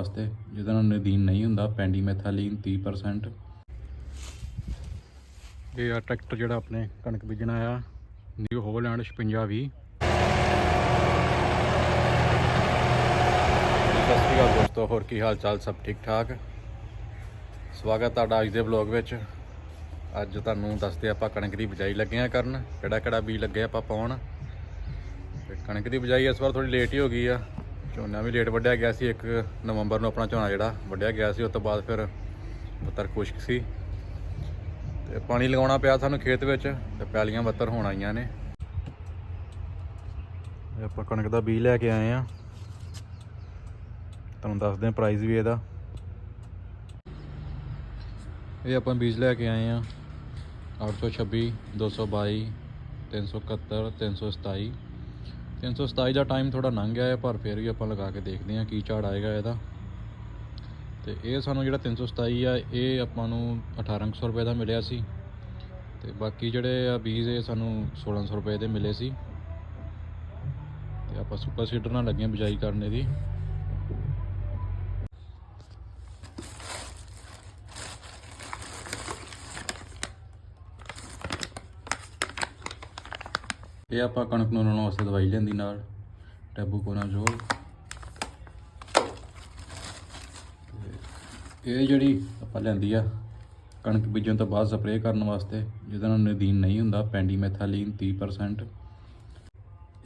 ਵਾਸਤੇ ਜਿਹਦਾ ਨਾਲ ਨਦੀਨ ਨਹੀਂ ਹੁੰਦਾ ਪੈਂਡੀਮੈਥਾਲੀਨ 30% ਇਹ ਆ ਟਰੈਕਟਰ ਜਿਹੜਾ ਆਪਣੇ ਕਣਕ ਬੀਜਣ ਆਇਆ। ਨਿਊ ਹੋਲੈਂਡ 5620 ਸਤਿ ਸ਼੍ਰੀ ਅਕਾਲ ਦੋਸਤੋ ਹੋਰ ਕੀ ਹਾਲ ਚਾਲ? ਸਭ ਠੀਕ ਠਾਕ? ਸਵਾਗਤ ਤੁਹਾਡਾ ਅੱਜ ਦੇ ਵਲੌਗ ਵਿੱਚ। ਅੱਜ ਤੁਹਾਨੂੰ ਦੱਸਦੇ ਆਪਾਂ ਕਣਕ ਦੀ ਬਿਜਾਈ ਲੱਗੇ ਆ ਕਰਨ ਕਿਹੜਾ ਕਿਹੜਾ ਬੀਜ ਲੱਗੇ ਆਪਾਂ ਪਾਉਣ। ਤੇ ਕਣਕ ਦੀ ਬਿਜਾਈ ਇਸ ਵਾਰ ਥੋੜੀ ਲੇਟ ਹੀ ਹੋ ਗਈ ਆ। ਝੋਨਾ ਵੀ ਲੇਟ ਵੱਢਿਆ ਗਿਆ ਸੀ 1 ਨਵੰਬਰ ਨੂੰ ਆਪਣਾ ਝੋਨਾ ਜਿਹੜਾ ਵੱਢਿਆ ਗਿਆ ਸੀ, ਉਸ ਤੋਂ ਬਾਅਦ ਫਿਰ ਬੱਤਰ ਖੁਸ਼ਕ ਸੀ। ਤੇ ਪਾਣੀ ਲਗਾਉਣਾ ਪਿਆ ਸਾਨੂੰ ਖੇਤ ਵਿੱਚ, ਤੇ ਪੈਲੀਆਂ ਬੱਤਰ ਹੋਣ ਆਈਆਂ ਨੇ। ਆਪਾਂ ਕਣਕ ਦਾ ਬੀਜ ਲੈ ਕੇ ਆਏ ਆ। ਤੁਹਾਨੂੰ ਦੱਸਦੇ ਆ ਪ੍ਰਾਈਸ ਵੀ ਇਹਦਾ। ਇਹ ਆਪਾਂ ਬੀਜ ਲੈ ਕੇ ਆਏ ਆ। 826 222 371 327 327 ਦਾ ਟਾਈਮ ਥੋੜਾ ਲੰਘ ਗਿਆ ਹੈ, ਪਰ ਫਿਰ ਵੀ ਆਪਾਂ ਲਗਾ ਕੇ ਦੇਖਦੇ ਹਾਂ ਕੀ ਝਾੜ ਆਏਗਾ ਇਹਦਾ। ਤੇ ਇਹ ਸਾਨੂੰ ਜਿਹੜਾ 327 ਆ, ਇਹ ਆਪਾਂ ਨੂੰ 1800 ਰੁਪਏ ਦਾ ਮਿਲਿਆ ਸੀ। ਤੇ ਬਾਕੀ ਜਿਹੜੇ ਆ ਬੀਜ, ਇਹ ਸਾਨੂੰ 1600 ਰੁਪਏ ਦੇ ਮਿਲੇ ਸੀ। ਤੇ ਆਪਾਂ ਸੁਪਰ ਸੀਡਰ ਨਾਲ ਲੱਗੇ ਆ ਬਿਜਾਈ ਕਰਨ ਦੀ ਇਹ ਆਪਾਂ ਕਣਕ ਨੂੰ ਲਾਉਣ ਵਾਸਤੇ ਦਵਾਈ ਲੈਂਦੀ ਨਾਲ ਟੈਬੂਕੋਨਾਜ਼ੋਲ ਤੇ ਇਹ ਜਿਹੜੀ ਆਪਾਂ ਲੈਂਦੀ ਆ, ਕਣਕ ਬੀਜਣ ਤੋਂ ਬਾਅਦ ਸਪਰੇਅ ਕਰਨ ਵਾਸਤੇ, ਜਿਹਦਾ ਨਾਲ ਨਦੀਨ ਨਹੀਂ ਹੁੰਦਾ ਪੈਂਡੀਮੈਥਾਲੀਨ 30%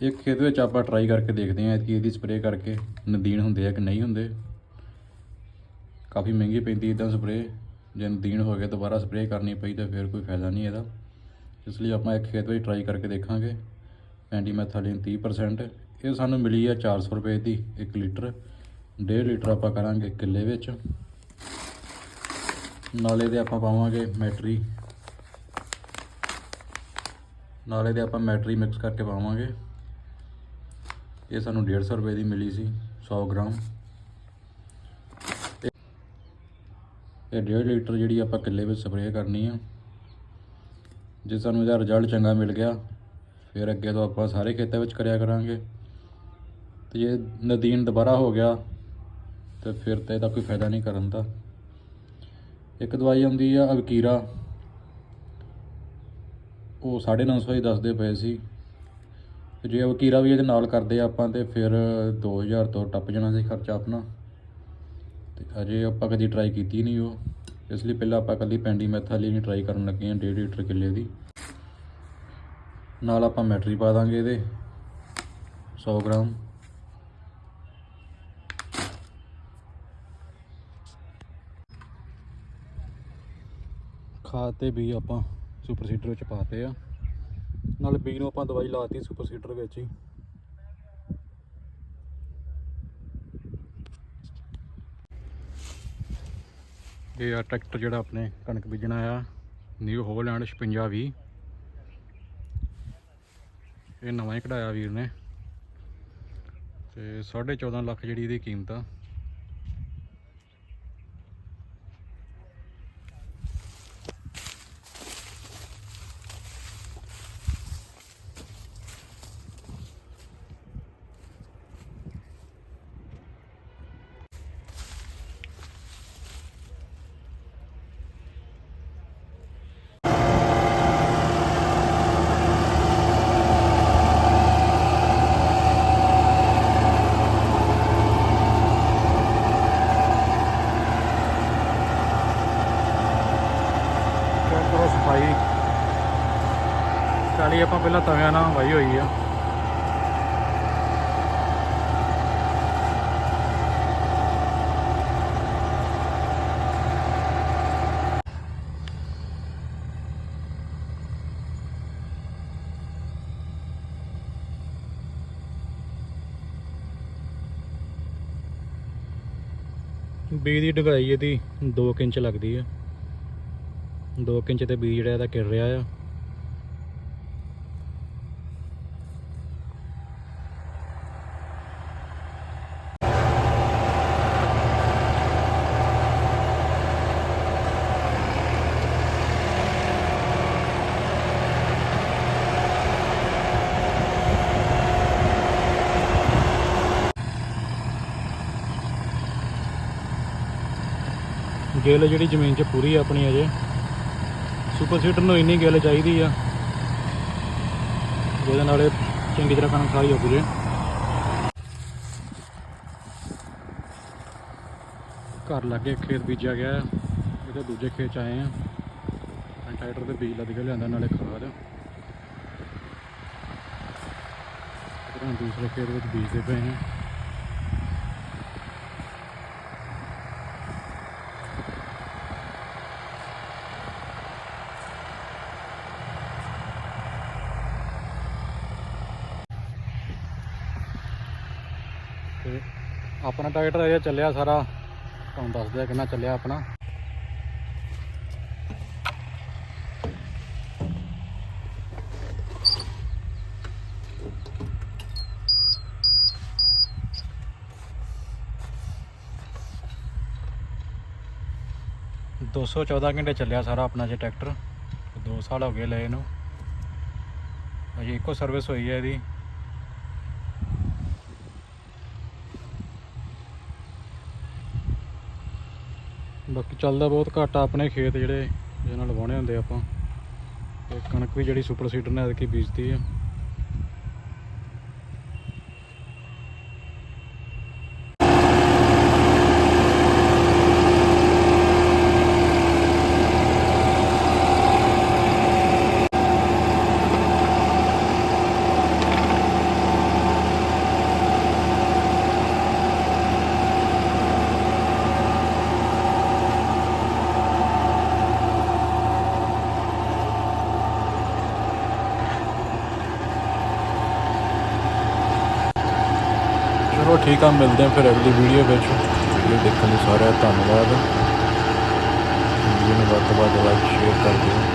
ਇਹ ਖੇਤ ਵਿੱਚ ਆਪਾਂ ਟਰਾਈ ਕਰਕੇ ਦੇਖਦੇ ਹਾਂ ਕਿ ਇਹਦੀ ਸਪਰੇਅ ਕਰਕੇ ਨਦੀਨ ਹੁੰਦੇ ਆ ਕਿ ਨਹੀਂ ਹੁੰਦੇ। ਕਾਫੀ ਮਹਿੰਗੀ ਪੈਂਦੀ ਇਦਾਂ ਸਪਰੇਅ, ਜੇ ਨਦੀਨ ਹੋ ਗਿਆ ਦੁਬਾਰਾ ਸਪਰੇਅ ਕਰਨੀ ਪਈ ਤਾਂ ਫਿਰ ਕੋਈ ਫਾਇਦਾ ਨਹੀਂ ਇਹਦਾ। ਇਸ ਲਈ ਆਪਾਂ ਇੱਕ ਖੇਤ ਵਿੱਚ ਟਰਾਈ ਕਰਕੇ ਦੇਖਾਂਗੇ। ਪੈਂਡੀਮੈਥਾਲੀਨ 30% ਇਹ ਸਾਨੂੰ ਮਿਲੀ ਆ 400 ਰੁਪਏ ਦੀ 1 ਲੀਟਰ। 1.5 ਲੀਟਰ ਆਪਾਂ ਕਰਾਂਗੇ ਕਿੱਲੇ ਵਿੱਚ। ਨਾਲੇ ਦੇ ਆਪਾਂ ਪਾਵਾਂਗੇ ਮੈਟਰੀ। ਨਾਲੇ ਦੇ ਆਪਾਂ ਮੈਟਰੀ ਮਿਕਸ ਕਰਕੇ ਪਾਵਾਂਗੇ। ਇਹ ਸਾਨੂੰ 150 ਰੁਪਏ ਦੀ ਮਿਲੀ ਸੀ 100 ਗ੍ਰਾਮ। ਇਹ 1.5 ਲੀਟਰ ਜਿਹੜੀ ਆਪਾਂ ਕਿੱਲੇ ਵਿੱਚ ਸਪਰੇਅ ਕਰਨੀ ਆ। ਜੇ ਸਾਨੂੰ ਇਹਦਾ ਰਿਜ਼ਲਟ ਚੰਗਾ ਮਿਲ ਗਿਆ ਫਿਰ ਅੱਗੇ ਤੋਂ ਆਪਾਂ ਸਾਰੇ ਖੇਤਾਂ ਵਿੱਚ ਕਰਿਆ ਕਰਾਂਗੇ। ਤੇ ਜੇ ਨਦੀਨ ਦੁਬਾਰਾ ਹੋ ਗਿਆ, ਤੇ ਫਿਰ ਤੇ ਇਹਦਾ ਕੋਈ ਫਾਇਦਾ ਨਹੀਂ ਕਰਨ ਦਾ। ਇੱਕ ਦਵਾਈ ਆਉਂਦੀ ਆ ਅਵਕੀਰਾ ਉਹ 950 ਹੀ ਦੱਸਦੇ ਪਏ ਸੀ। ਤੇ ਜੇ ਅਵਕੀਰਾ ਵੀ ਇਹਦੇ ਨਾਲ ਕਰਦੇ ਆਪਾਂ, ਤੇ ਫਿਰ 2000 ਤੋਂ ਟੱਪ ਜਾਣਾ ਸੀ ਖਰਚਾ ਆਪਣਾ। ਤੇ ਅਜੇ ਆਪਾਂ ਕਦੀ ਟਰਾਈ ਕੀਤੀ ਨਹੀਂ ਉਹ। ਇਸ ਲਈ ਪਹਿਲਾਂ ਆਪਾਂ ਕੱਲੀ ਪੈਂਡੀ ਨਹੀਂ ਟਰਾਈ ਕਰਨ ਲੱਗੇ ਹਾਂ 1.5 ਲੀਟਰ ਕਿੱਲੇ ਦੀ। ਨਾਲ ਆਪਾਂ ਮੈਟਰੀ ਪਾ ਦਾਂਗੇ ਇਹਦੇ। 100 ਗ੍ਰਾਮ। ਖਾਦ ਤੇ ਵੀ ਆਪਾਂ ਸੁਪਰ ਸੀਡਰ ਵਿੱਚ ਪਾਤੇ ਆ। ਨਾਲ ਬੀ ਨੂੰ ਆਪਾਂ ਦਵਾਈ ਲਾਤੀ ਸੁਪਰ ਸੀਡਰ ਵਿੱਚ ਹੀ। ਇਹ ਆ ਟਰੈਕਟਰ ਜਿਹੜਾ ਆਪਣੇ ਕਣਕ ਬੀਜਣਾ ਆ ਨਿਊ ਹੋਲੈਂਡ 5620 ਇਹ ਨਵਾਂ ਹੀ ਕਢਾਇਆ ਵੀਰ ਨੇ। ਤੇ 14.5 ਲੱਖ ਜਿਹੜੀ ਇਹਦੀ ਕੀਮਤ ਆ ਕਰੋ ਸਫ਼ਾਈ ਚਾਲੀ ਆਪਾਂ ਪਹਿਲਾਂ ਤਵਿਆਂ ਨਾਲ ਵਾਈ ਹੋਈ ਆ। ਬੀਜ ਦੀ ਡੁਗਾਈ ਇਹਦੀ 2 ਇੰਚ ਲੱਗਦੀ ਹੈ 2 ਇੰਚ ਤੇ ਬੀਜ ਜਿਹੜਾ ਇਹਦਾ ਕਿਰ ਰਿਹਾ ਆ। ਗਿੱਲ ਜਿਹੜੀ ਜ਼ਮੀਨ 'ਚ ਪੂਰੀ ਆ ਆਪਣੀ ਅਜੇ। ਸੁਪਰ ਸੀਡਰ ਨੂੰ ਇੰਨੀ ਗਿੱਲ ਚਾਹੀਦੀ ਆ। ਜਿਹਦੇ ਨਾਲ ਇਹ ਚੰਗੀ ਤਰ੍ਹਾਂ ਕਣਕ ਸਾਰੀ ਉੱਗ ਜੇ। ਘਰ ਲਾਗੇ ਖੇਤ ਬੀਜਿਆ ਗਿਆ। ਇਹਦੇ ਦੂਜੇ ਖੇਤ 'ਚ ਆਏ ਆ। ਟਰੈਕਟਰ ਤੇ ਬੀਜ ਲੱਦ ਕੇ ਲਿਆਂਦਾ, ਨਾਲੇ ਖਾਦ। ਦੂਸਰੇ ਖੇਤ ਵਿੱਚ ਬੀਜਦੇ ਪਏ ਨੇ ਤੇ ਆਪਣਾ ਟਰੈਕਟਰ ਇਹ ਚੱਲਿਆ ਸਾਰਾ। ਤੁਹਾਨੂੰ ਦੱਸਦੇ ਆ ਕਿੰਨਾ ਚੱਲਿਆ ਆਪਣਾ। ਦੋ ਸੌ ਚੌਦਾਂ ਘੰਟੇ ਚੱਲਿਆ ਸਾਰਾ ਆਪਣਾ ਜੇ ਟਰੈਕਟਰ। 2 ਸਾਲ ਹੋ ਗਏ ਲਏ ਇਹਨੂੰ ਅਜੇ ਇੱਕੋ ਸਰਵਿਸ ਹੋਈ ਹੈ ਇਹਦੀ। ਬਾਕੀ ਚੱਲਦਾ ਬਹੁਤ ਘੱਟ ਆ ਆਪਣੇ ਖੇਤ ਜਿਹੜੇ ਜਿਹਦੇ ਨਾਲ ਵਾਹੁਣੇ ਹੁੰਦੇ ਆਪਾਂ। ਤੇ ਕਣਕ ਵੀ ਜਿਹੜੀ ਸੁਪਰ ਸੀਡਰ ਨੇ, ਐਤਕੀ ਬੀਜਤੀ ਆ। ਚਲੋ ਠੀਕ ਆ, ਮਿਲਦੇ ਹਾਂ ਫਿਰ ਅਗਲੀ ਵੀਡੀਓ ਵਿੱਚ। ਵੀਡੀਓ ਦੇਖਣ ਲਈ ਸਾਰਿਆਂ ਦਾ ਧੰਨਵਾਦ। ਵੀਡੀਓ ਨੂੰ ਵੱਧ ਤੋਂ ਵੱਧ ਲਾਈਕ ਸ਼ੇਅਰ ਕਰ ਦਿਓ।